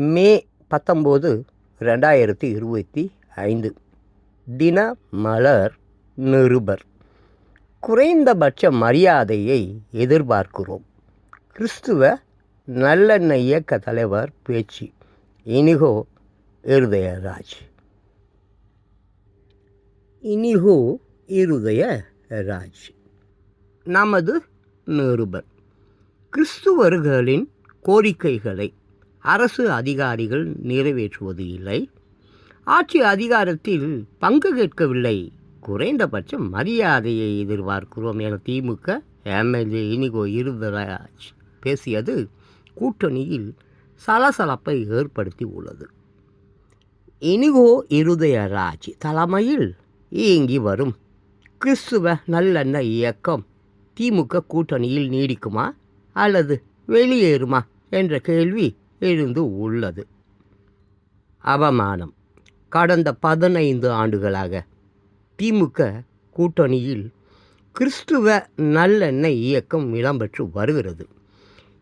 மே பத்தொம்போது ரெண்டாயிரத்தி இருபத்தி ஐந்து. தின மலர் நிருபர். குறைந்தபட்ச மரியாதையை எதிர்பார்க்கிறோம். கிறிஸ்துவ நல்லெண்ண இயக்க தலைவர் பேச்சு. இனிகோ இருதயராஜ். இனிகோ இருதயராஜ். நமது நிருபர். கிறிஸ்துவர்களின் கோரிக்கைகளை அரசு அதிகாரிகள் நிறைவேற்றுவது இல்லை. ஆட்சி அதிகாரத்தில் பங்கு கேட்கவில்லை. குறைந்தபட்சம் மரியாதையை எதிர்பார்க்கிறோம் என திமுக எம்எல்ஏ இனிகோ இருதராஜ் பேசியது கூட்டணியில் சலசலப்பை ஏற்படுத்தி உள்ளது. இனிகோ இருதயராஜ் தலைமையில் இயங்கி வரும் கிறிஸ்துவ நல்லெண்ண இயக்கம் திமுக கூட்டணியில் நீடிக்குமா அல்லது வெளியேறுமா என்ற கேள்வி எழுந்து உள்ளது. அவமானம். கடந்த பதினைந்து ஆண்டுகளாக திமுக கூட்டணியில் கிறிஸ்துவ நல்லெண்ணெய் இயக்கம் இடம்பெற்று வருகிறது.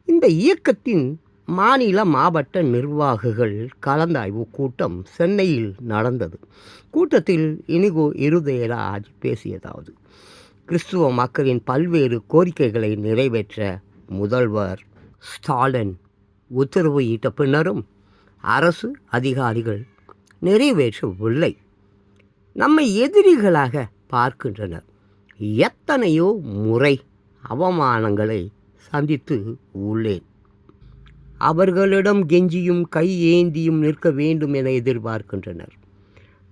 இந்த இயக்கத்தின் மாநில மாவட்ட நிர்வாகிகள் கலந்தாய்வு கூட்டம் சென்னையில் நடந்தது. கூட்டத்தில் இனிகோ இருதயராஜ் பேசியதாவது கிறிஸ்துவ மக்களின் பல்வேறு கோரிக்கைகளை நிறைவேற்ற முதல்வர் ஸ்டாலின் உத்தரவு இட்ட பின்னரும் அரசு அதிகாரிகள் நிறைவேற்றவில்லை. நம்மை எதிரிகளாக பார்க்கின்றனர். எத்தனையோ முறை அவமானங்களை சந்தித்து உள்ளேன். அவர்களிடம் கெஞ்சியும் கை ஏந்தியும் நிற்க வேண்டும் என எதிர்பார்க்கின்றனர்.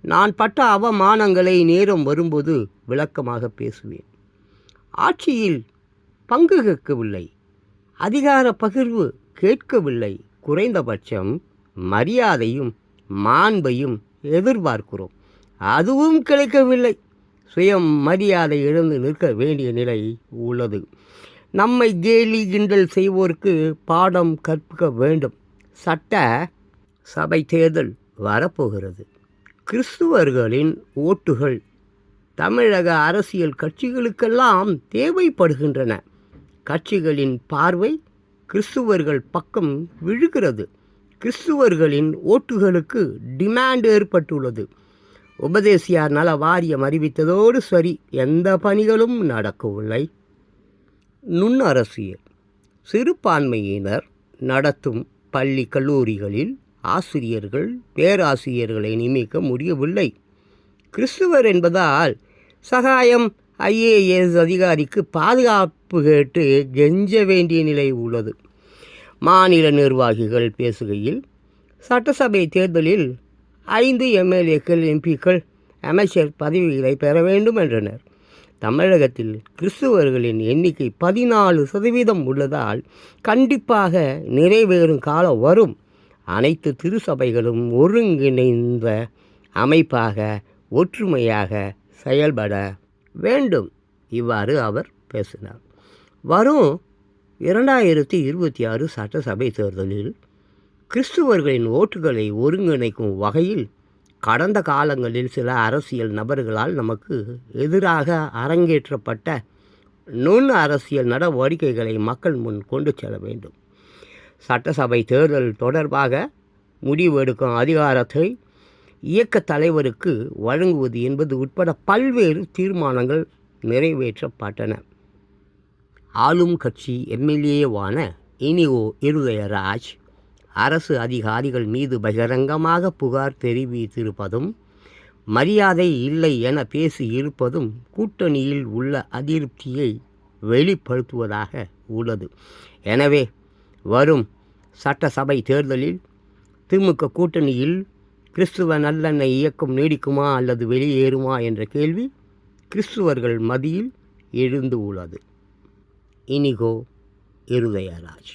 நான் பட்ட அவமானங்களை நேரம் வரும்போது விளக்கமாக பேசுவேன். ஆட்சியில் பங்கு கேட்கவில்லை. அதிகார பகிர்வு கேட்கவில்லை. குறைந்தபட்சம் மரியாதையும் மாண்பையும் எதிர்பார்க்கிறோம். அதுவும் கிடைக்கவில்லை. சுயம் மரியாதை இழந்து நிற்க வேண்டிய நிலை உள்ளது. நம்மை கேலி கிண்டல் செய்வோருக்கு பாடம் கற்பிக்க வேண்டும். சட்ட சபை தேர்தல் வரப்போகிறது. கிறிஸ்துவர்களின் ஓட்டுகள் தமிழக அரசியல் கட்சிகளுக்கெல்லாம் தேவைப்படுகின்றன. கட்சிகளின் பார்வை கிறிஸ்துவர்கள் பக்கம் விழுகிறது. கிறிஸ்துவர்களின் ஓட்டுகளுக்கு டிமாண்ட் ஏற்பட்டுள்ளது. உபதேசியார் நல வாரியம் அறிவித்ததோடு சரி எந்த பணிகளும் நடக்கவில்லை. நுண்ணரசியல். சிறுபான்மையினர் நடத்தும் பள்ளி கல்லூரிகளில் ஆசிரியர்கள் பேராசிரியர்களை நியமிக்க முடியவில்லை. கிறிஸ்துவர் என்பதால் சகாயம் ஐஏஎஸ் அதிகாரிக்கு பாதுகாப்பு கேட்டு கெஞ்ச வேண்டிய நிலை உள்ளது. மாநில நிர்வாகிகள் பேசுகையில் சட்டசபை தேர்தலில் ஐந்து எம்எல்ஏக்கள் எம்பிக்கள் அமைச்சர் பதவிகளை பெற வேண்டும் என்றனர். தமிழகத்தில் கிறிஸ்துவர்களின் எண்ணிக்கை பதினாலு சதவீதம் உள்ளதால் கண்டிப்பாக நிறைவேறும் காலம் வரும். அனைத்து திருசபைகளும் ஒருங்கிணைந்த அமைப்பாக ஒற்றுமையாக செயல்பட வேண்டும். இவ்வாறு அவர் பேசினார். வரும் இரண்டாயிரத்தி இருபத்தி ஆறு சட்டசபை தேர்தலில் கிறிஸ்துவர்களின் ஓட்டுகளை ஒருங்கிணைக்கும் வகையில் கடந்த காலங்களில் சில அரசியல் நபர்களால் நமக்கு எதிராக அரங்கேற்றப்பட்ட நுண் அரசியல் நடவடிக்கைகளை மக்கள் முன் கொண்டு செல்ல வேண்டும். சட்டசபை தேர்தல் தொடர்பாக முடிவெடுக்கும் அதிகாரத்தை இயக்க தலைவருக்கு வழங்குவது என்பது உட்பட பல்வேறு தீர்மானங்கள் நிறைவேற்றப்பட்டன. ஆளும் கட்சி எம்எல்ஏவான இனிஓ இருதயராஜ் அரசு அதிகாரிகள் மீது பகிரங்கமாக புகார் தெரிவித்திருப்பதும் மரியாதை இல்லை என பேசி இருப்பதும் கூட்டணியில் உள்ள அதிருப்தியை வெளிப்படுத்துவதாக உள்ளது. எனவே வரும் சட்டசபை தேர்தலில் திமுக கூட்டணியில் கிறிஸ்துவ நல்லெண்ணெய் இயக்கம் நீடிக்குமா அல்லது வெளியேறுமா என்ற கேள்வி கிறிஸ்துவர்கள் மதியில் எழுந்து உள்ளது. இனிகோ இருதயராஜ்.